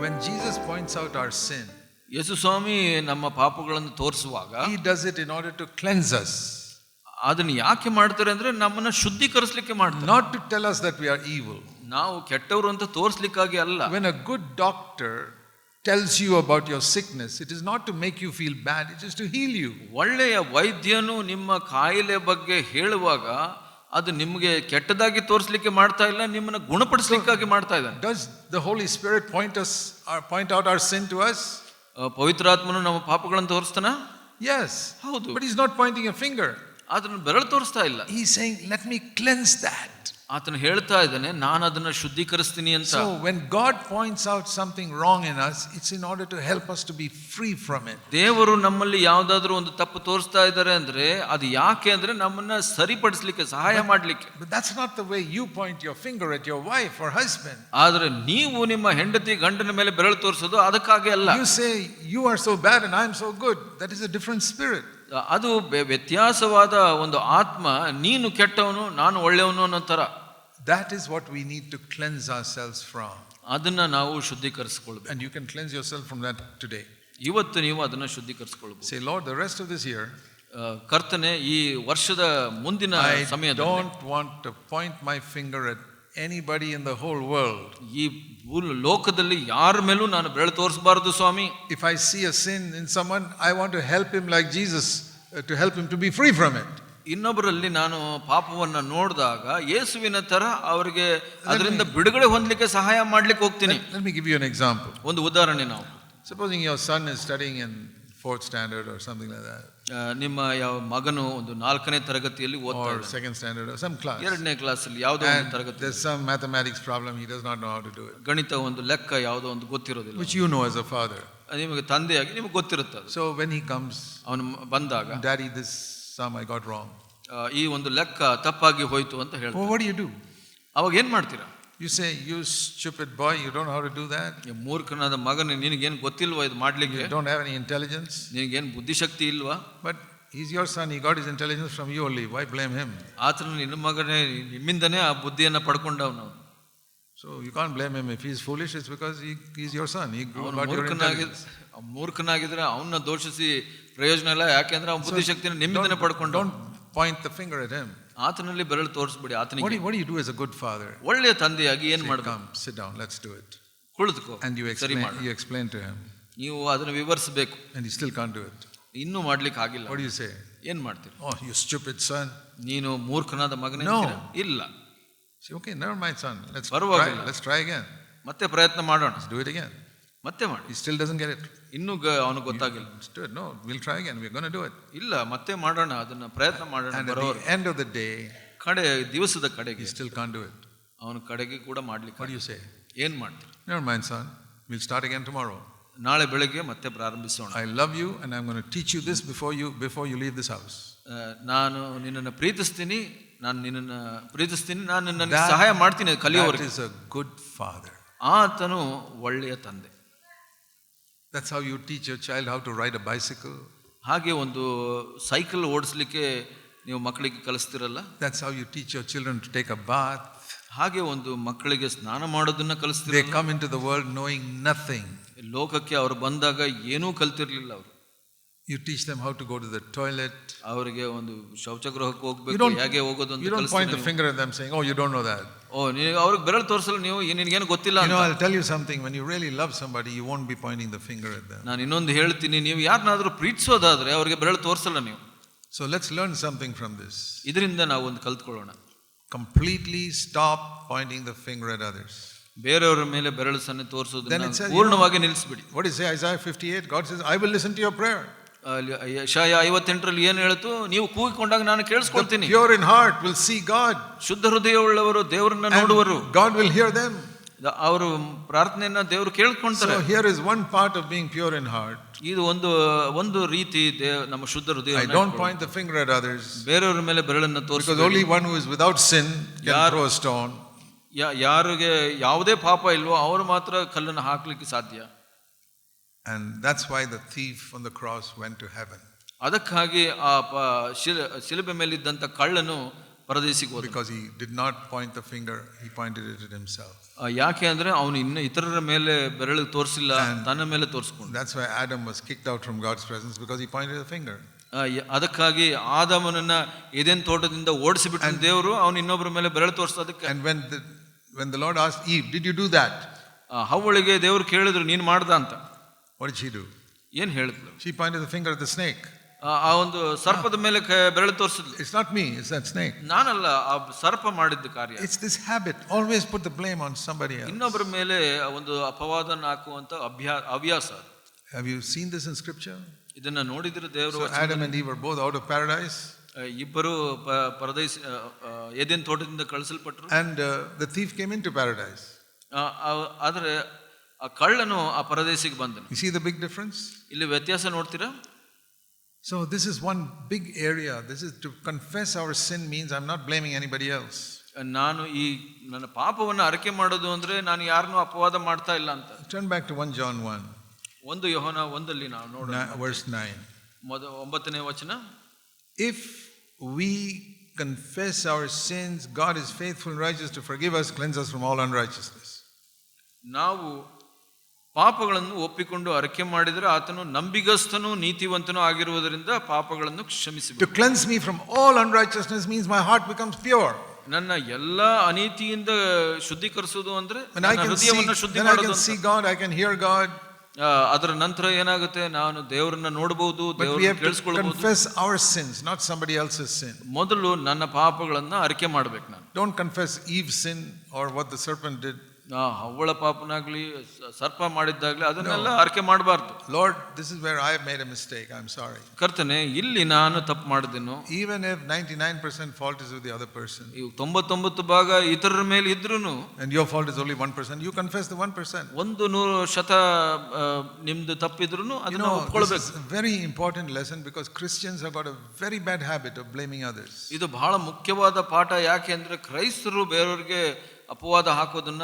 When Jesus points out our sin, ಯೇಸು ಸ್ವಾಮಿ ನಮ್ಮ ಪಾಪಗಳನ್ನು ತೋರಿಸುವಾಗ he does it in order to cleanse us, ಅದನ್ನ ಯಾಕೆ ಮಾಡ್ತಾರೆ ಅಂದ್ರೆ ನಮ್ಮನ್ನ ಶುದ್ಧೀಕರಿಸಲಿಕ್ಕೆ ಮಾಡ್ತಾರೆ not to tell us that we are evil. ನಾವು ಕೆಟ್ಟವರು ಅಂತ ತೋರಿಸ್ಲಿಕ್ಕಾಗಿ ಅಲ್ಲ When a good doctor tells you about your sickness, it is not to make you feel bad, it is to heal you. ಒಳ್ಳೆಯ ವೈದ್ಯನು ನಿಮ್ಮ ಕಾಯಿಲೆ ಬಗ್ಗೆ ಹೇಳುವಾಗ ಅದು ನಿಮಗೆ ಕೆಟ್ಟದಾಗಿ ತೋರಿಸ್ಲಿಕ್ಕೆ ಮಾಡ್ತಾ ಇಲ್ಲ ನಿಮ್ಮನ್ನು ಗುಣಪಡಿಸಲಿಕ್ಕಾಗಿ ಮಾಡ್ತಾ ಇದೆ does the holy spirit point us point out our sin to us ಪವಿತ್ರಾತ್ಮನು ನಮ್ಮ ಪಾಪಗಳನ್ನು ತೋರಿಸ್ತಾನ? ಎಸ್ ಹೌದು. But is not pointing a finger ಅದನ್ನು ಬೆರಳು ತೋರಿಸ್ತಾ ಇಲ್ಲ. He saying let me cleanse that ಆತನು ಹೇಳ್ತಾ ಇದ್ದಾನೆ ನಾನು ಅದನ್ನ ಶುದ್ಧೀಕರಿಸ್ತೀನಿ ಅಂತ so when God points out something wrong in us, it's in order to help us to be free from it. ದೇವರು ನಮ್ಮಲ್ಲಿ ಯಾವುದಾದರೂ ಒಂದು ತಪ್ಪು ತೋರಿಸ್ತಾ ಇದ್ದಾರೆ ಅಂದ್ರೆ ಅದು ಯಾಕೆ ಅಂದ್ರೆ ನಮ್ಮನ್ನ ಸರಿಪಡಿಸಲಿಕ್ಕೆ ಸಹಾಯ ಮಾಡಲಿಕ್ಕೆ But that's not the way you point your finger at your wife or husband. ಆದ್ರೆ ನೀವು ನಿಮ್ಮ ಹೆಂಡತಿ ಗಂಡನ ಮೇಲೆ ಬೆರಳು ತೋರಿಸೋದು ಅದಕ್ಕಾಗಿ ಅಲ್ಲ You say, You are so bad and I'm so good. That is a different spirit. ಅದು ವ್ಯತ್ಯಾಸವಾದ ಒಂದು ಆತ್ಮ ನೀನು ಕೆಟ್ಟವನು ನಾನು ಒಳ್ಳೆಯವನು ಅನ್ನೋ ತರ That is what we need to cleanse ourselves from. ಅದನ್ನ ನಾವು ಶುದ್ಧೀಕರಿಸ್ಕೊಳ್ಬೇಕು And you can cleanse yourself from that today. ಇವತ್ತು ನೀವು ಅದನ್ನ ಶುದ್ಧೀಕರಿಸ್ಕೊಳ್ಬಹುದು Say, Lord, the rest of this year, ಆ, ಕರ್ತನೆ ಈ ವರ್ಷದ ಮುಂದಿನ I ಸಮಯದಲ್ಲಿ don't want to point my finger at anybody in the whole world. ಈ ಭೂ- ಲೋಕದಲ್ಲಿ ಯಾರ ಮೇಲೂ ನಾನು ಬೆರಳು ತೋರಿಸಬಾರದು ಸ್ವಾಮಿ If I see a sin in someone, I want to help him like Jesus, uh, to help him to be free from it. ಇನ್ನೊಬ್ಬರಲ್ಲಿ ನಾನು ಪಾಪವನ್ನ ನೋಡಿದಾಗ ಯೇಸುವಿನ ತರ ಅವರಿಗೆ ಅದರಿಂದ ಬಿಡುಗಡೆ ಹೊಂದಲಿಕ್ಕೆ ಸಹಾಯ ಮಾಡ್ಲಿಕ್ಕೆ ಹೋಗ್ತೀನಿ Let, me give you an example. ಒಂದು ಉದಾಹರಣೆ ನಾವು Supposing your son is studying in fourth standard or something like that, ನಿಮ್ಮ ಯಾವ ಮಗನು ಒಂದು ನಾಲ್ಕನೇ ತರಗತಿಯಲ್ಲಿ ಓದ್ತಾ or ಇದ್ದಾನೆ. second standard or some class, ಎರಡನೇ ಕ್ಲಾಸಲ್ಲಿ ಯಾವುದೋ ಒಂದು ತರಗತಿ some mathematics problem, he does not know how to do it, ಗಣಿತ ಒಂದು ಲೆಕ್ಕ ಯಾವುದೋ ಒಂದು ಗೊತ್ತಿರೋದಿಲ್ಲ which you know as a father. ನಿಮಗೆ ತಂದೆಯಾಗಿ ನಿಮಗೆ ಗೊತ್ತಿರುತ್ತೆ So when he comes, ಅವನು ಬಂದಾಗ Daddy, this sum I got wrong. ಈ ಒಂದು ಲೆಕ್ಕ ತಪ್ಪಾಗಿ ಹೋಯ್ತು ಅಂತ ಹೇಳಿ ಅವಾಗ ಏನ್ ಮಾಡ್ತೀರಾ? You say you chip it boy you don't how to do that ಮೂರ್ಖನಾದ ಮಗನ ನಿನಗೇನು ಗೊತ್ತಿಲ್ವಾ ಇದು ಮಾಡಲಿಕ್ಕೆ? You don't have an intelligence ನಿನಗೇನು ಬುದ್ಧಿಶಕ್ತಿ ಇಲ್ವಾ? But is your son he got his intelligence from you only why blame him ಆತನ ನಿನ್ನ ಮಗನೇ ನಿಮ್ಮಿಂದನೇ ಆ ಬುದ್ಧಿಯನ್ನು ಪಡ್ಕೊಂಡವ್ ನಾವು so you can blame him if is foolish it's because he is your son ಈ ಮೂರ್ಖನಾಗಿದ್ರೆ ಅವನ್ನ ದೋಷಿಸಿ ಪ್ರಯೋಜನ ಇಲ್ಲ. ಯಾಕೆಂದ್ರೆ ಅವ್ನು ಬುದ್ಧಿಶಕ್ತಿನ ನಿಮ್ಮಿಂದನೇ ಪಡ್ಕೊಂಡು don't point the finger at him. ಆತನಲ್ಲಿ ಬೆರಳು ತೋರಿಸ್ಬಿಡಿ What do, what do you do as a good father? ಒಳ್ಳೆಯ ತಂದೆಯಾಗಿ ಏನ್ madu Come, sit down, let's do it. ಕುಳಿತುಕೋ And you explain, ಮಾಡು you explain to him, ನೀವು ಅದನ್ನ ವಿವರಿಸಬೇಕು and he still can't do it. ಇನ್ನೂ ಮಾಡ್ಲಿಕ್ಕೆ ಆಗಿಲ್ಲ What do you say? ಏನ್ ಮಾಡ್ತೀರಿ Oh, you stupid son. ನೀನು ಮೂರ್ಖನಾದ ಮಗನೇ No. illa ಇಲ್ಲ Say, okay, never mind, son. Let's try, let's try again. ಮತ್ತೆ ಪ್ರಯತ್ನ ಮಾಡೋಣ do it again. ಮತ್ತೆ ಮಾಡಿ. ಸ್ಟಿಲ್ ಡಸನ್ ಗೆರ್ ಇಟ್ ಇನ್ನೂ ಗ ಅವನಿಗೆ ಗೊತ್ತಾಗಿಲ್ಲ. No will try again we gonna it ಇಲ್ಲ ಮತ್ತೆ ಮಾಡೋಣ. ಅದನ್ನ ಪ್ರಯತ್ನ ಮಾಡೋಣ ಎಂಡ್ ಆಫ್ ದಿ ಡೇ ಕಡೆ ದಿವಸದ ಕಡೆಗೆ. ಸ್ಟಿಲ್ ಕಾನ್ ಡು ಇಟ್ ಅವನ ಕಡೆಗೆ ಕೂಡ ಮಾಡ್ಲಿಕ್ಕೆ ಕಡ್ ಸೇ ಏನು ಮಾಡ್ತೀರಿ? ನೋಡ್ mine son will start again tomorrow ನಾಳೆ ಬೆಳಗ್ಗೆ ಮತ್ತೆ ಪ್ರಾರಂಭಿಸೋಣ. I love you and I am gonna teach you this before you before you leave this house ನಾನು ನಿನ್ನನ್ನು ಪ್ರೀತಿಸ್ತೀನಿ. ನಾನು ನಿನ್ನನ್ನು ಪ್ರೀತಿಸ್ತೀನಿ. ನಾನು ನನಗೆ ಸಹಾಯ ಮಾಡ್ತೀನಿ ಕಲಿಯೋರ್ ಇಸ್ ಅ ಗುಡ್ ಫಾದರ್ ಆತನು ಒಳ್ಳೆಯ ತಂದೆ. That's how you teach your child how to ride a bicycle ಹಾಗೆ ಒಂದು ಸೈಕಲ್ ಓಡಿಸ್ಲಿಕ್ಕೆ ನೀವು ಮಕ್ಕಳಿಗೆ ಕಲಿಸ್ತಿರಲ್ಲ? That's how you teach your children to take a bath ಹಾಗೆ ಒಂದು ಮಕ್ಕಳಿಗೆ ಸ್ನಾನ ಮಾಡೋದನ್ನು ಕಲಿಸ್ತೀರಿ come into the world knowing nothing ಲೋಕಕ್ಕೆ ಅವರು ಬಂದಾಗ ಏನೂ ಕಲ್ತಿರಲಿಲ್ಲ ಅವರು. You teach them how to go to the toilet. ಅವರಿಗೆ ಒಂದು ಶೌಚಗೃಹಕ್ಕೆ You ಹೋಗ್ಬೇಕು don't, ಹೇಗೆ ಹೋಗೋದು you ಅಂತ don't point the ಕಲಿಸ್ತೀರಿ finger at them saying, Oh, you don't know that. ನೀವು. ಓ ನೀವು ಅವ್ರಿಗೆ ಬೆರಳು ತೋರಿಸಲ್ಲ ನೀವು ನಿನಗೇನು ಗೊತ್ತಿಲ್ಲ You ಅಂತ know, I'll tell you something. When you really love somebody, you won't be pointing the finger at them. ನಾನು ಇನ್ನೊಂದು ಹೇಳ್ತೀನಿ ನೀವು ಯಾರನ್ನಾದ್ರೂ ಪ್ರೀತಿಸೋದಾದ್ರೆ ಅವ್ರಿಗೆ ಬೆರಳು ತೋರಿಸಲ್ಲ ನೀವು So let's learn something from this. ಇದರಿಂದ ನಾವು ಒಂದು ಕಲ್ತ್ಕೊಳ್ಳೋಣ Completely stop pointing the finger at others. ಬೇರೆಯವರ ಮೇಲೆ ಬೆರಳು ಸನ್ನೆ Then ತೋರಿಸೋದನ್ನ it says, you ಪೂರ್ಣವಾಗಿ ನಿಲ್ಲಿಸ್ಬಿಡಿ What does it say Isaiah 58? God says, I will listen to your prayer. ಅಲ್ಲಿ ಶಾಯ ಐವತ್ತೆಂಟರಲ್ಲಿ ಏನು ಹೇಳಿತು? ನೀವು ಕೂಗಿಕೊಂಡಾಗ ನಾನು ಕೇಳಿಸ್ಕೊಳ್ತೀನಿ pure in heart will see God ಶುದ್ಧ ಹೃದಯ ಉಳ್ಳವರು ದೇವರನ್ನ ನೋಡುವರು. ಗಾಡ್ ವಿಲ್ ಹಿಯರ್ ದೆಮ್ ಅವರು ಪ್ರಾರ್ಥನೆಯನ್ನ ದೇವರು ಕೇಳ್ಕೊಂಡ್ತಾರೆ here is one part of being pure in heart ಇದು ಒಂದು ಒಂದು ರೀತಿ ನಮ್ಮ ಶುದ್ಧ ಹೃದಯ I don't point the finger at others ಬೇರೆಯವರ ಮೇಲೆ ಬೆರಳನ್ನ ತೋರಿಸಿ only one who is without sin ಯಾರು ಸ್ಟೋನ್ ಯಾರಿಗೆ ಯಾವುದೇ ಪಾಪ ಇಲ್ವೋ ಅವರು ಮಾತ್ರ ಕಲ್ಲನ್ನು ಹಾಕ್ಲಿಕ್ಕೆ ಸಾಧ್ಯ. And that's why the thief on the cross went to heaven. ಅದಕ್ಕಾಗಿ ಆ ಶಿಲುಬೆ ಮೇಲಿದ್ದಂಥ ಕಳ್ಳನು ಪರದೇಶಿಗೆ ಹೋದ because he did not point the finger, he pointed it at himself. ಆ, ಯಾಕೆ ಅಂದ್ರೆ ಅವನು ಇನ್ನು ಇತರರ ಮೇಲೆ ಬೆರಳು ತೋರಿಸಿಲ್ಲ ತನ್ನ ಮೇಲೆ ತೋರಿಸ್ಕೊಂಡು That's why Adam was kicked out from God's presence because he pointed the finger. ಆ, ಯ- ಅದಕ್ಕಾಗಿ ಆದಮನನ್ನ ಏದೇನ್ ತೋಟದಿಂದ ಓಡಿಸಿಬಿಟ್ಟ ದೇವರು ಅವನು ಇನ್ನೊಬ್ಬರ ಮೇಲೆ ಬೆರಳು ತೋರಿಸೋದಕ್ಕೆ And when the, when the Lord asked Eve, Did you do that? ಆ, ಹವ್ವಳಿಗೆ ದೇವ್ರು ಕೇಳಿದ್ರು ನೀನು ಮಾಡ್ದ ಅಂತ What did she do? ಏನ್ ಹೇಳಿದ್ಲು She pointed the finger at the snake. ಆ ಆ ಒಂದು ಸರ್ಪದ ಮೇಲೆ ಕ- ಬೆರಳು ತೋರಿಸಿದ್ಲು It's not me, it's that snake. ನಾನಲ್ಲ ಆ ಸರ್ಪ ಮಾಡಿದ್ದ ಕಾರ್ಯ It's this habit. Always put the blame on somebody else. ಇನ್ನೊಬ್ಬರ ಮೇಲೆ ಒಂದು ಅಪವಾದನ ಹಾಕುವಂತ ಅಭ್ಯಾ ಹವ್ಯಾಸ ಅದು. Have you seen this in scripture? ಇದನ್ನ ನೋಡಿದ್ರೆ ದೇವರು So Adam and Eve were both out of paradise, ಇಬ್ಬರು ಪ- ಪರದೇಶ ಆ, ಆ, Eden ತೋಟದಿಂದ ಕಳಿಸಲ್ಪಟ್ರು and uh, the thief came into paradise. ಆ, ಆ- ಆದ್ರೆ ಆ ಕಳ್ಳನು ಆ ಪರದೇಶಿಗೆ ಬಂದನು you see the big difference ಇಲ್ಲಿ ವ್ಯತ್ಯಾಸ ನೋಡ್ತೀರಾ So, this is one big area. This is to confess our sin means I'm not blaming anybody else. ನಾನು ಈ ನನ್ನ ಪಾಪವನ್ನು ಅರಕೆ ಮಾಡೋದು ಅಂದ್ರೆ ನಾನು ಯಾರನ್ನೂ ಅಪವಾದ ಮಾಡ್ತಾ ಇಲ್ಲ ಅಂತ Turn back to 1 John 1, ಒಂದು ಯೋಹನ ಒಂದಲ್ಲಿ ನಾವು ನೋಡೋಣ verse 9. ಮೊದ ಒಂಬತ್ತನೇ ವಚನ If we confess our sins, God is faithful and righteous to forgive us, cleanse us from all unrighteousness. ನಾವು ಪಾಪಗಳನ್ನು ಒಪ್ಪಿಕೊಂಡು ಅರಕೆ ಮಾಡಿದರೆ ಆತನು ನಂಬಿಗಸ್ತನು ನೀತಿವಂತನೂ ಆಗಿರುವುದರಿಂದ ಪಾಪಗಳನ್ನು ಕ್ಷಮಿಸಿ to cleanse me from all unrighteousness means my heart becomes pure ನನ್ನ ಎಲ್ಲ ಅನೀತಿಯಿಂದ ಶುದ್ಧೀಕರಿಸುವುದು ಅಂದ್ರೆ ಐ ಕ್ಯಾನ್ ಹಿಯರ್ ಗಾಡ್ ಅದರ ನಂತರ ಏನಾಗುತ್ತೆ? ನಾನು ದೇವರನ್ನ ನೋಡಬಹುದು ಮೊದಲು ನನ್ನ ಪಾಪಗಳನ್ನು ಅರಿಕೆ ಮಾಡಬೇಕು ನಾನು. Don't confess Eve sin or what the serpent did ಹವ್ವಳ ಪಾಪನಾಗ್ಲಿ ಸರ್ಪ ಮಾಡಿದ್ದಾಗಲಿ ಅದನ್ನೆಲ್ಲ ಆರ್ಕೆ ಮಾಡಬಾರ್ದು. Lord this is where I made a mistake I am sorry ಕರ್ತನೆ ಇಲ್ಲಿ ನಾನು ತಪ್ಪು ಮಾಡಿದೆನು. Even ninety 99% fault is with the other person ಇವು ತೊಂಬತ್ತೊಂಬತ್ತು ಭಾಗ ಇತರರ ಮೇಲೆ ಇದ್ರೂನು. And your fault is only 1%, you confess the 1%. ಒಂದು ನೂರು ಶತ ನಿಮ್ದು ತಪ್ಪಿದ್ರು ಅದನ್ನು ಒಪ್ಪಿಕೊಳ್ಳಬೇಕು ಒಪ್ಕೊಳ್ಬೇಕು. Very important because Christians have got a very bad habit of blaming others. ಇದು ಬಹಳ ಮುಖ್ಯವಾದ ಪಾಠ. ಯಾಕೆ ಅಂದ್ರೆ ಕ್ರೈಸ್ತರು ಬೇರೆಯವ್ರಿಗೆ ಅಪವಾದ ಹಾಕೋದನ್ನ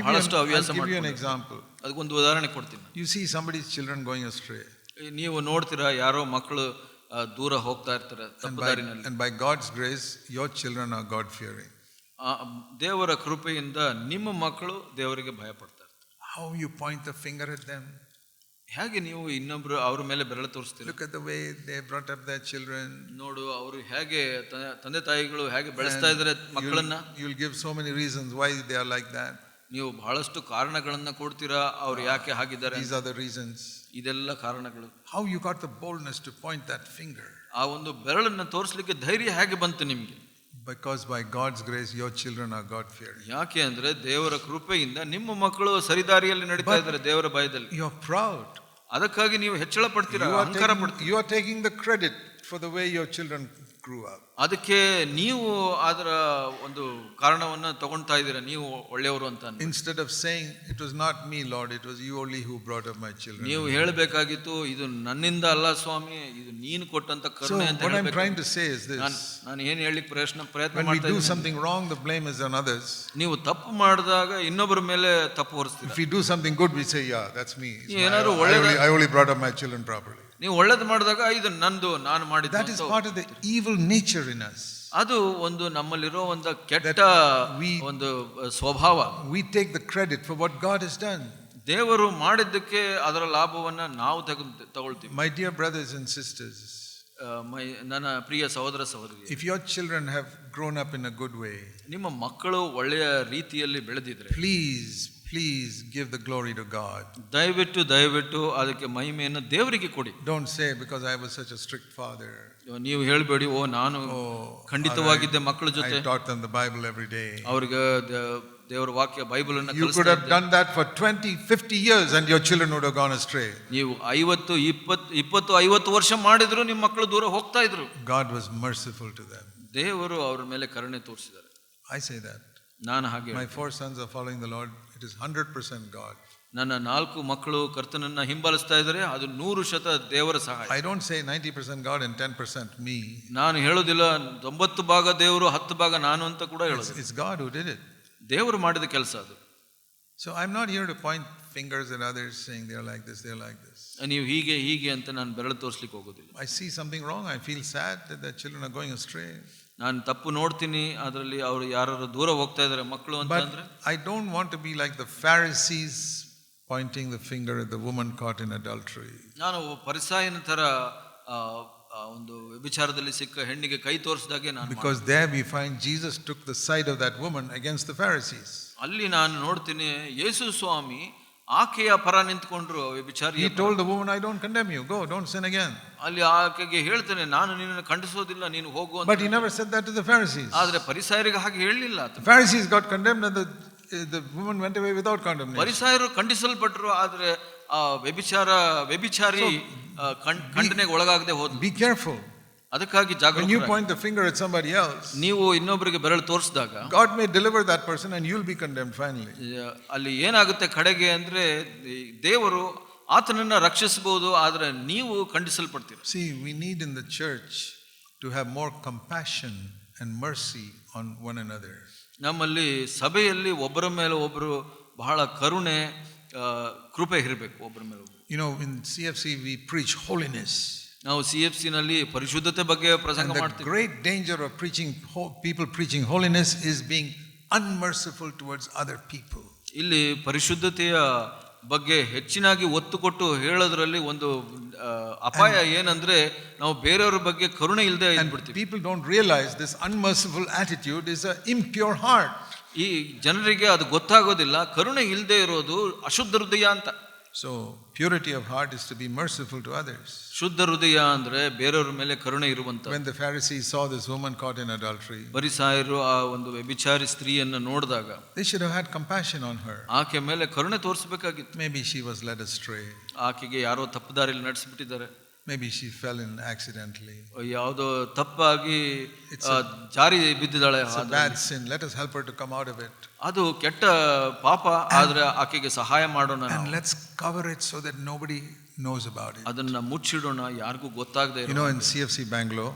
ಬಹಳಷ್ಟು ಹವ್ಯಾಸ ಎಕ್ಸಾಂಪಲ್ ಅದಕ್ಕೊಂದು ಉದಾಹರಣೆ ಕೊಡ್ತೀನಿ. You see somebody children going astray ನೀವು ನೋಡ್ತೀರಾ ಯಾರೋ ಮಕ್ಕಳು ದೂರ ಹೋಗ್ತಾ ಇರ್ತಾರೆ by God's grace your children are God fearing ದೇವರ ಕೃಪೆಯಿಂದ ನಿಮ್ಮ ಮಕ್ಕಳು ದೇವರಿಗೆ ಭಯ ಪಡ್ತಾರೆ how you point the finger it them ಹೇಗೆ ನೀವು ಇನ್ನೊಬ್ರು ಅವ್ರ ಮೇಲೆ ಬೆರಳು ತೋರಿಸ್ತೀರಿ? Look at way they brought up the children ನೋಡು ಅವರು ಹೇಗೆ ತಂದೆ ತಾಯಿಗಳು ಹೇಗೆ ಬೆಳೆಸ್ತಾ ಇದ್ದಾರೆ ಮಕ್ಕಳನ್ನ? You will give so many reasons why they are like that ನೀವು ಬಹಳಷ್ಟು ಕಾರಣಗಳನ್ನು ಕೊಡ್ತೀರಾ? ಅವ್ರು ಯಾಕೆ ಹಾಗಿದ್ದಾರೆ? ದೀಸ್ ಆರ್ ರೀಸನ್ಸ್ ಇದೆಲ್ಲ ಕಾರಣಗಳು. How you got the boldness to point that finger ಆ ಒಂದು ಬೆರಳನ್ನು ತೋರಿಸ್ಲಿಕ್ಕೆ ಧೈರ್ಯ ಹೇಗೆ ಬಂತು ನಿಮಗೆ? Because by God's grace, your children are God fearing. ಯಾಕೆ ಅಂದ್ರೆ ದೇವರ ಕೃಪೆಯಿಂದ ನಿಮ್ಮ ಮಕ್ಕಳು ಸರಿದಾರಿಯಲ್ಲಿ ನಡೀತಾ ಇದ್ದಾರೆ ದೇವರ ಭಯದಲ್ಲಿ You're proud. ಅದಕ್ಕಾಗಿ ನೀವು ಹೆಚ್ಚಳ ಪಡ್ತೀರಾ You are, ಅಹಂಕಾರ taking, ಪಡ್ತೀರಾ you are taking the credit for the way your children grew up. ಅದಕ್ಕೆ ನೀವು ಅದರ ಒಂದು ಕಾರಣವನ್ನ ತಗೊಳ್ತಾ ಇದ್ದೀರಾ ನೀವು ಒಳ್ಳೆಯವರು ಅಂತ Instead of saying, It was not me, Lord, it was you only who brought up my children. ನೀವು ಹೇಳಬೇಕಾಗಿತ್ತು ಇದು ನನ್ನಿಂದ ಅಲ್ಲ ಸ್ವಾಮಿ ಇದು ನೀನು ಕೊಟ್ಟಂತ ಕರುಣೆ ಅಂತ what I'm trying to say is this ನಾನು ಏನ್ ಹೇಳಿಕ್ ಪ್ರಯತ್ನ ಪ್ರಯತ್ನ when we do something wrong, the blame is on others. ನೀವು ತಪ್ಪು ಮಾಡಿದಾಗ ಇನ್ನೊಬ್ಬರ ಮೇಲೆ ತಪ್ಪು ಹೊರಿಸ್ತೀರ If we do something good, we say, Yeah, that's me. ಏನಾದ್ರು only, I only brought up my children properly. ನೀವು ಒಳ್ಳೇದು ಮಾಡಿದಾಗ ಇದು ನಂದು ನಾನು ಮಾಡಿದ್ದು That is ಅಂತ part of the evil nature in us. ಅದು ಒಂದು ನಮ್ಮಲ್ಲಿರೋ ಒಂದು ಕೆಟ್ಟ That we- ಒಂದು ಸ್ವಭಾವ We take the credit for what God has done. ದೇವರು ಮಾಡಿದ್ದಕ್ಕೆ ಅದರ ಲಾಭವನ್ನ ನಾವು ತಗೊಂಡ್ ತಗೊಳ್ತೀವಿ My dear brothers and sisters, ಆ, ಮೈ- ನನ್ನ ಪ್ರಿಯ ಸಹೋದರ ಸಹೋದರಿ if your children have grown up in a good way, ನಿಮ್ಮ ಮಕ್ಕಳು ಒಳ್ಳೆಯ ರೀತಿಯಲ್ಲಿ ಬೆಳೆದಿದ್ರೆ please, please give the glory to God. ದಯವಿಟ್ಟು ದಯವಿಟ್ಟು ಅದಕ್ಕೆ ಮಹಿಮೆಯನ್ನು ದೇವರಿಗೆ ಕೊಡಿ Don't say, because I was such a strict father. ನೀವು ಹೇಳಬೇಡಿ ಓ ನಾನು Oh, ಖಂಡಿತವಾಗಿದ್ದೆ ಮಕ್ಕಳ ಜೊತೆ I taught them the Bible every day. ಅವ್ರಿಗೆ ದ- ದೇವರ ವಾಕ್ಯ ಬೈಬಲ್ ಅನ್ನ You could ಕಲಿಸ್ತಾ have ಇದ್ದೆ. done that for 20, 50 years and your children would have gone astray. ನೀವು ಐವತ್ತು ಇಪ್ಪತ್ತು ಇಪ್ಪತ್ತು ಐವತ್ತು ವರ್ಷ ಮಾಡಿದ್ರು ನಿಮ್ಮ ಮಕ್ಕಳು ದೂರ ಹೋಗ್ತಾ ಇದ್ರು God was merciful to them. ದೇವರು ಅವ್ರ ಮೇಲೆ ಕರುಣೆ ತೋರಿಸಿದ್ದಾರೆ I say that. ನಾನು ಹಾಗೆ My ಹೇಳ್ತೀನಿ. four sons are following the Lord. It is 100% God. ನನ್ನ ನಾಲ್ಕು ಮಕ್ಕಳು ಕರ್ತನನ್ನ ಹಿಂಬಾಲಿಸ್ತಾ ಇದ್ದಾರೆ ಅದು ನೂರು ಶತ ದೇವರ ಸಹಾಯ I don't say 90% God and 10% me. ನಾನು ಹೇಳೋದಿಲ್ಲ ತೊಂಬತ್ತು ಭಾಗ ದೇವರು ಹತ್ತು ಭಾಗ ನಾನು ಅಂತ ಕೂಡ It's, ಹೇಳೋದು it's God who did it. ದೇವರು ಮಾಡಿದ ಕೆಲಸ ಅದು So I'm not here to point fingers at others saying they're like this, they're like this. ನೀವು ಹೀಗೆ ಹೀಗೆ ಅಂತ ನಾನು ಬೆರಳು ತೋರಿಸ್ಲಿಕ್ಕೆ ಹೋಗೋದಿಲ್ಲ I see something wrong. I feel sad that their children are going astray. ನಾನು ತಪ್ಪು ನೋಡ್ತೀನಿ ಅದರಲ್ಲಿ ಅವರು ಯಾರು ದೂರ ಹೋಗ್ತಾ ಇದ್ದಾರೆ ಮಕ್ಕಳು ಅಂತ ಅಂದ್ರೆ? I don't want to be like the Pharisees pointing the finger at the woman caught in adultery ನಾನು ಪರಿಸಾಯನ ತರ ಒಂದು ವ್ಯಭಿಚಾರದಲ್ಲಿ ಸಿಕ್ಕ ಹೆಣ್ಣಿಗೆ ಕೈ ತೋರಿಸಿದಾಗೆ ನಾನು because they we find Jesus took the side of that woman against the Pharisees ಅಲ್ಲಿ ನಾನು ನೋಡ್ತೀನಿ ಯೇಸು ಸ್ವಾಮಿ ಆಕೆಯ ಪರ ನಿಂತ್ಕೊಂಡ್ರು ವಿಚಾರ He told the woman, I don't condemn you, go, don't sin again. ಅಲ್ಲಿ ಆಕೆಗೆ ಹೇಳ್ತೇನೆ ನಾನು ನಿನ್ನನ್ನು ಖಂಡಿಸೋದಿಲ್ಲ ನೀನು ಹೋಗು ಅಂತ But he never said that to the Pharisees. ಆದ್ರೆ ಪರಿಸಾಯರಿಗೆ ಹಾಗೆ ಹೇಳಲಿಲ್ಲ The Pharisees got condemned and the, the woman went away without condemnation. ಪರಿಸಾಯರು ಖಂಡಿಸಲ್ಪಟ್ರು ಆದ್ರೆ ಆ ವ್ಯಭಿಚಾರ ವ್ಯಭಿಚಾರಿ ಆ, ಖಂಡ್- ಖಂಡನೆಗೆ ಒಳಗಾಗದೆ ಹೋದ್ರು Be careful. ಅದಕ್ಕಾಗಿ When ಜಾಗೃತಿ you point the finger at somebody else, ನೀವು ಇನ್ನೊಬ್ಬರಿಗೆ ಬೆರಳು ತೋರಿಸಿದಾಗ God may deliver that person and you'll be condemned finally. ಅಲ್ಲಿ ಏನಾಗುತ್ತೆ ಕಡೆಗೆ ಅಂದ್ರೆ ಈ ದೇವರು ಆತನನ್ನ ರಕ್ಷಿಸಬಹುದು ಆದ್ರೆ ನೀವು ಖಂಡಿಸಲ್ಪಡ್ತೀರ See, we need in the church to have more compassion and mercy on one another. ನಮ್ಮಲ್ಲಿ ಸಭೆಯಲ್ಲಿ ಒಬ್ಬರ ಮೇಲೆ ಒಬ್ಬರು ಬಹಳ ಕರುಣೆ ಆ, ಕೃಪೆ ಇರಬೇಕು ಒಬ್ಬರ ಮೇಲೆ ಒಬ್ಬರು You know, in CFC, we preach holiness. ನಾವು ಸಿ ಎಫ್ ಸಿ ನಲ್ಲಿ ಪರಿಶುದ್ಧತೆ ಬಗ್ಗೆ ಪ್ರಸಂಗ ಮಾಡ್ತೀವಿ. Danger people preaching holiness unmerciful towards other people ಇಲ್ಲಿ ಪರಿಶುದ್ಧತೆಯ ಬಗ್ಗೆ ಹೆಚ್ಚಿನಾಗಿ ಒತ್ತು ಕೊಟ್ಟು ಹೇಳೋದ್ರಲ್ಲಿ ಒಂದು ಅಪಾಯ ಏನಂದ್ರೆ ನಾವು ಬೇರೆಯವರ ಬಗ್ಗೆ ಕರುಣೆ ಇಲ್ಲದೆ ಅಂದ್ಬಿಡ್ತೀವಿ people don't realise this unmerciful attitude is a impure heart ಈ ಜನರಿಗೆ ಅದು ಗೊತ್ತಾಗೋದಿಲ್ಲ ಕರುಣೆ ಇಲ್ಲದೆ ಇರೋದು ಅಶುದ್ಧ ಹೃದಯ ಅಂತ. So, purity of heart is to be merciful to others. ಶುದ್ಧ ಹೃದಯ ಅಂದ್ರೆ ಬೇರೆಯವ್ರ ಮೇಲೆ ಕರುಣೆ ಇರುವಂತ When the Pharisees saw this woman caught in adultery, ಬರಿಸಾಯರು ಆ ಒಂದು ವ್ಯಭಿಚಾರಿ ಸ್ತ್ರೀಯನ್ನ ನೋಡಿದಾಗ they should have had compassion on her. ಆಕೆ ಮೇಲೆ ಕರುಣೆ ತೋರಿಸ್ಬೇಕಾಗಿತ್ತು Maybe she was led astray. ಆಕೆಗೆ ಯಾರೋ ತಪ್ಪು ದಾರಿಯಲ್ಲಿ ನಡೆಸಿಬಿಟ್ಟಿದ್ದಾರೆ Maybe she fell in accidentally. ಯಾವುದೋ ತಪ್ಪಾಗಿ ಆ, ಜಾರಿ ಬಿದ್ದಿದ್ದಾಳೆ It's a bad sin. Let us help her to come out of it. ಅದು ಕೆಟ್ಟ ಪಾಪ ಆದ್ರೆ ಆಕೆಗೆ ಸಹಾಯ ಮಾಡೋಣ And ನಾವು. let's cover it so that nobody knows about it. ಅದನ್ನ ಮುಚ್ಚಿಡೋಣ ಯಾರಿಗೂ ಗೊತ್ತಾಗದೆ You know, in CFC Bangalore,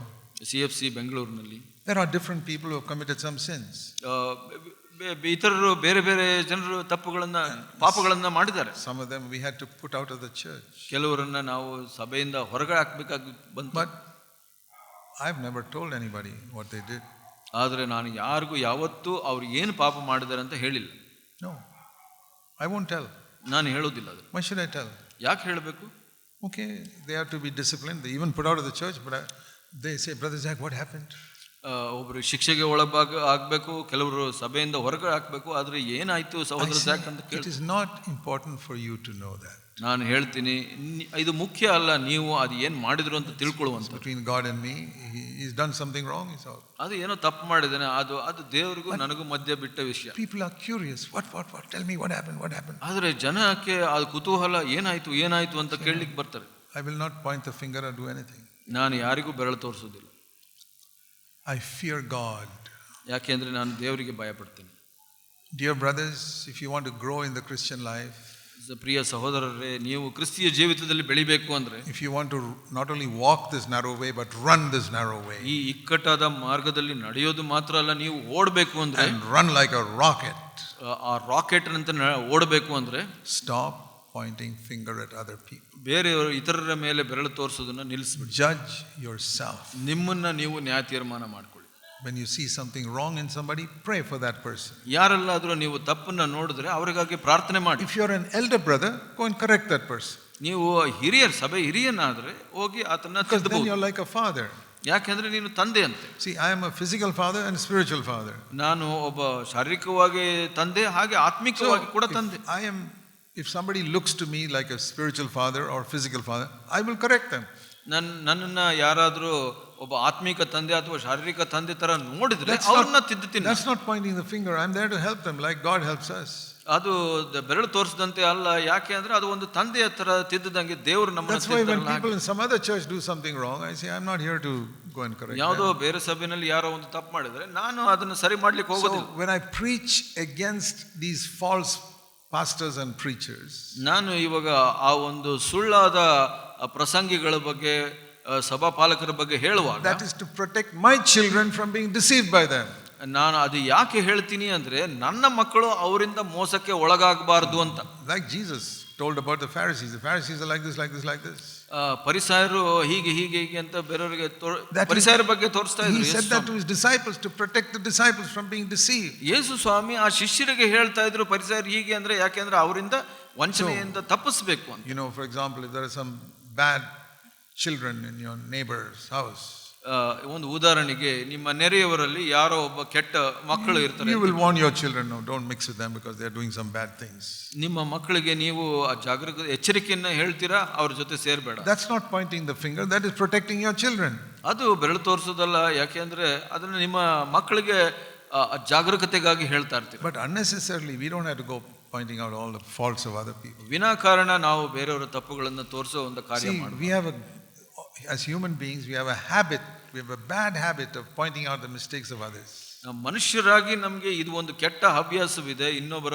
C F C ಬೆಂಗಳೂರಿನಲ್ಲಿ there are different people who have committed some sins. ಆ, ಬೆ- ಬೆ- ಇತರರು ಬೇರೆ ಬೇರೆ ಜನರು ತಪ್ಪುಗಳನ್ನ ಪಾಪಗಳನ್ನ ಮಾಡಿದ್ದಾರೆ Some of them we had to put out of the church. ಕೆಲವರನ್ನ ನಾವು ಸಭೆಯಿಂದ ಹೊರಗಡೆ ಹಾಕಬೇಕಾಗಿ ಬಂತು But I've never told anybody what they did. ಆದರೆ ನಾನು ಯಾರಿಗೂ ಯಾವತ್ತೂ ಅವ್ರು ಏನು ಪಾಪ ಮಾಡಿದ್ದಾರೆ ಅಂತ ಹೇಳಿಲ್ಲ No, I won't tell. ನಾನು ಹೇಳೋದಿಲ್ಲ ಅದು Why should I tell? ಯಾಕೆ ಹೇಳಬೇಕು okay they have to be disciplined. They even put out of the church, but I, they say, Brother Zach, what happened? ಒಬ್ಬರು ಶಿಕ್ಷೆಗೆ ಒಳಭಾಗ ಆಗಬೇಕು ಕೆಲವರು ಸಭೆಯಿಂದ ಹೊರಗೆ ಹಾಕಬೇಕು ಆದರೆ ಏನಾಯಿತು ಸಹೋದರ ಸಾಕ್ ಅಂತ it is not important for you to know that ನಾನು ಹೇಳ್ತೀನಿ ಇದು ಮುಖ್ಯ ಅಲ್ಲ ನೀವು ಅದು ಏನು ಮಾಡಿದ್ರು ಅಂತ ತಿಳ್ಕೊಳ್ಳುವಂಥ in God and me is done something wrong is our ಅದು ಏನೋ ತಪ್ಪು ಮಾಡಿದ್ದೇನೆ ಅದು ಅದು ದೇವರಿಗೂ ನನಗೂ ಮಧ್ಯ ಬಿಟ್ಟ ವಿಷಯ. People are curious what what what tell me what happen what happen ಆದರೆ ಜನಕ್ಕೆ ಅದು ಕುತೂಹಲ ಏನಾಯಿತು ಏನಾಯಿತು ಅಂತ ಕೇಳಲಿಕ್ಕೆ ಬರ್ತಾರೆ. I will not point the finger or do anything ನಾನು ಯಾರಿಗೂ ಬೆರಳು ತೋರಿಸೋದಿಲ್ಲ I fear God. ಯಾಕೆಂದ್ರೆ ನಾನು ದೇವರಿಗೆ ಭಯ ಪಡ್ತೀನಿ Dear brothers, if you want to grow in the Christian life, ಪ್ರಿಯ ಸಹೋದರರೇ ನೀವು ಕ್ರಿಸ್ತಿಯ ಜೀವಿತದಲ್ಲಿ ಬೆಳಿಬೇಕು ಅಂದ್ರೆ if you want to not only walk this narrow way, but run this narrow way, ಈ ಇಕ್ಕಟ್ಟಾದ ಮಾರ್ಗದಲ್ಲಿ ನಡೆಯೋದು ಮಾತ್ರ ಅಲ್ಲ ನೀವು ಓಡಬೇಕು ಅಂದ್ರೆ and run like a rocket, ಆ- ಆ ರಾಕೆಟ್ ಅಂತ ಓಡಬೇಕು ಅಂದ್ರೆ stop pointing finger at other people. ಬೇರೆಯವರು ಇತರರ ಮೇಲೆ ಬೆರಳು ತೋರಿಸೋದನ್ನ ನಿಲ್ಲಿಸ್ಬಿಡಿ Judge yourself. ನಿಮ್ಮನ್ನ ನೀವು ನ್ಯಾಯ ತೀರ್ಮಾನ ಮಾಡ್ಕೊಳ್ಳಿ When you see something wrong in somebody, pray for that person. ಯಾರಲ್ಲಾದರೂ ನೀವು ತಪ್ಪನ್ನ ನೋಡಿದ್ರೆ ಅವರಿಗಾಗಿ ಪ್ರಾರ್ಥನೆ ಮಾಡಿ If you're an elder brother, go and correct that person. ನೀವು ಹಿರಿಯರ್ ಸಭೆ ಹಿರಿಯನಾದ್ರೆ ಹೋಗಿ ಆತನ then you you're like a father. ಯಾಕೆಂದ್ರೆ ನೀನು ತಂದೆ ಅಂತೆ See, I am a physical father and spiritual spiritual father. ನಾನು ಒಬ್ಬ ಶಾರೀರಿಕವಾಗಿ ತಂದೆ ಹಾಗೆ ಆತ್ಮಿಕವಾಗಿ ಕೂಡ ತಂದೆ I I am, if somebody looks to me like a spiritual father or physical father, I will correct them. ನನ್ ನನ್ನನ್ನ ಯಾರಾದ್ರೂ ಒಬ್ಬ ಆತ್ಮಿಕ ತಂದೆ ಅಥವಾ ಶಾರೀರಿಕ ತಂದೆ ತರ ನೋಡಿದ್ರೆ That's ಅವ್ರನ್ನ not, ತಿದ್ದುತ್ತೀನಿ that's not pointing the finger. I'm there to help them like God helps us. ಅದು ದ- ಬೆರಳು ತೋರಿಸಿದಂತೆ ಅಲ್ಲ ಯಾಕೆ ಅಂದ್ರೆ ಅದು ಒಂದು ತಂದೆಯ ತರ ತಿದ್ದದಂಗೆ ದೇವರು That's why when ನಮ್ಮ people in some other church do something wrong, I say, I'm not here to go and correct ಯಾವುದೋ them. ಬೇರೆ ಸಭೆಯಲ್ಲಿ ಯಾರೋ ಒಂದು ತಪ್ಪು ಮಾಡಿದ್ರೆ ನಾನು ಅದನ್ನ ಸರಿ ಮಾಡ್ಲಿಕ್ಕೆ So ಹೋಗೋದಿಲ್ಲ when I preach against these false pastors and preachers, ನಾನು ಇವಾಗ ಆ ಒಂದು ಸುಳ್ಳಾದ ಆ ಪ್ರಸಂಗಿಗಳ ಬಗ್ಗೆ ಆ, ಸಭಾಪಾಲಕರ ಬಗ್ಗೆ ಹೇಳುವಾಗ that is to protect my children from being deceived by them. ನಾನು ಅದು ಯಾಕೆ ಹೇಳ್ತೀನಿ ಅಂದ್ರೆ ನನ್ನ ಮಕ್ಕಳು ಅವರಿಂದ ಮೋಸಕ್ಕೆ ಒಳಗಾಗಬಾರ್ದು ಅಂತ Like Jesus told about the Pharisees. The Pharisees are like this, like this, like this. ಆ, ಪರಿಸರ ಹೀಗೆ ಹೀಗೆ ಹೀಗೆ ಅಂತ ಬೇರೆಯವರಿಗೆ ಪರಿಸರ ಬಗ್ಗೆ ತೋರಿಸ್ತಾ ಇದ್ರು. Disciples to protect the disciples from being Yesu ಸ್ವಾಮಿ ಆ ಶಿಷ್ಯರಿಗೆ ಹೇಳ್ತಾ ಇದ್ರು ಪರಿಸರ ಹೀಗೆ ಅಂದ್ರೆ ಯಾಕೆಂದ್ರೆ ಅವರಿಂದ ವಂಚನೆಯಿಂದ ತಪ್ಪಿಸ್ಬೇಕು ಅಂತ. You know for example if there are some bad children in your neighbour's house ಒಂದು ಉದಾಹರಣೆಗೆ ನಿಮ್ಮ ನೆರೆಯವರಲ್ಲಿ ಯಾರೋ ಒಬ್ಬ ಕೆಟ್ಟ ಮಕ್ಕಳು ಇರ್ತಾರೆ. You will warn your children no don't mix with them because they are doing some bad things ನಿಮ್ಮ ಮಕ್ಕಳಿಗೆ ನೀವು ಆ ಜಾಗೃತ ಎಚ್ಚರಿಕೆಯನ್ನು ಹೇಳ್ತೀರಾ? ಅವರ ಜೊತೆ ಸೇರಬೇಡ. That's not pointing the finger that is protecting your children ಅದು ಬೆರಳು ತೋರಿಸೋದಲ್ಲ ಯಾಕೆಂದ್ರೆ ಅದನ್ನ ನಿಮ್ಮ ಮಕ್ಕಳಿಗೆ ಜಾಗರೂಕತೆಗಾಗಿ ಹೇಳ್ತಾ ಇರ್ತೀವಿ but unnecessarily we don't have to go pointing out all the faults of other people ವಿನಾಕಾರಣ ನಾವು ಬೇರೆಯವರ ತಪ್ಪುಗಳನ್ನು ತೋರಿಸೋ ಒಂದು ಕಾರ್ಯ ಮಾಡಿ we have a as human beings, we have a habit, we have a bad habit of pointing out the mistakes of others. ನಾವು ಮನುಷ್ಯರಾಗಿ ನಮಗೆ ಇದು ಒಂದು ಕೆಟ್ಟ ಹವ್ಯಾಸವಿದೆ ಇನ್ನೊಬ್ಬರ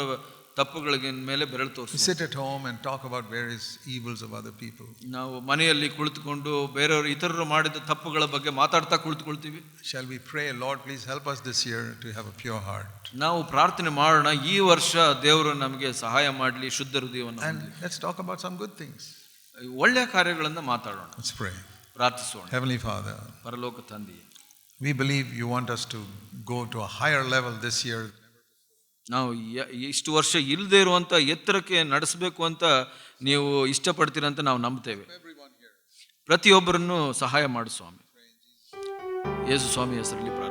ತಪ್ಪುಗಳಿಗೆ ಮೇಲೆ ಬೆರಳು We ತೋರಿಸಿ sit at home and talk about various evils of other people. ನಾವು ಮನೆಯಲ್ಲಿ ಕುಳಿತುಕೊಂಡು ಬೇರೆಯವರು ಇತರರು ಮಾಡಿದ ತಪ್ಪುಗಳ ಬಗ್ಗೆ ಮಾತಾಡ್ತಾ ಕುಳಿತುಕೊಳ್ತೀವಿ Shall we pray, Lord, please help us this year to have a pure heart? ನಾವು ಪ್ರಾರ್ಥನೆ ಮಾಡೋಣ ಈ ವರ್ಷ ದೇವರು ನಮಗೆ ಸಹಾಯ ಮಾಡಲಿ ಶುದ್ಧ ಹೃದಯವನ್ನು And let's talk about some good things. ಒಳ್ಳೆಯ ಕಾರ್ಯಗಳನ್ನು ಮಾತಾಡೋಣ. Let's pray. ಪ್ರಾರ್ಥಿಸೋಣ. Heavenly ಫಾದರ್ ಪರಲೋಕ ತಂದೆಯೇ. we believe you want us to go to a higher level this year. ನಾವು ಯ- ಇಷ್ಟು ವರ್ಷ ಇಲ್ಲದೆ ಇರುವಂಥ ಎತ್ತರಕ್ಕೆ ನಡೆಸಬೇಕು ಅಂತ ನೀವು ಇಷ್ಟಪಡ್ತೀರಂತ ನಾವು ನಂಬ್ತೇವೆ. ಪ್ರತಿಯೊಬ್ಬರನ್ನು ಸಹಾಯ ಮಾಡು ಸ್ವಾಮಿ. ಯೇಸು ಸ್ವಾಮಿ ಹೆಸರಲ್ಲಿ ಪ್ರಾರ್ಥಿಸ್ತೇವೆ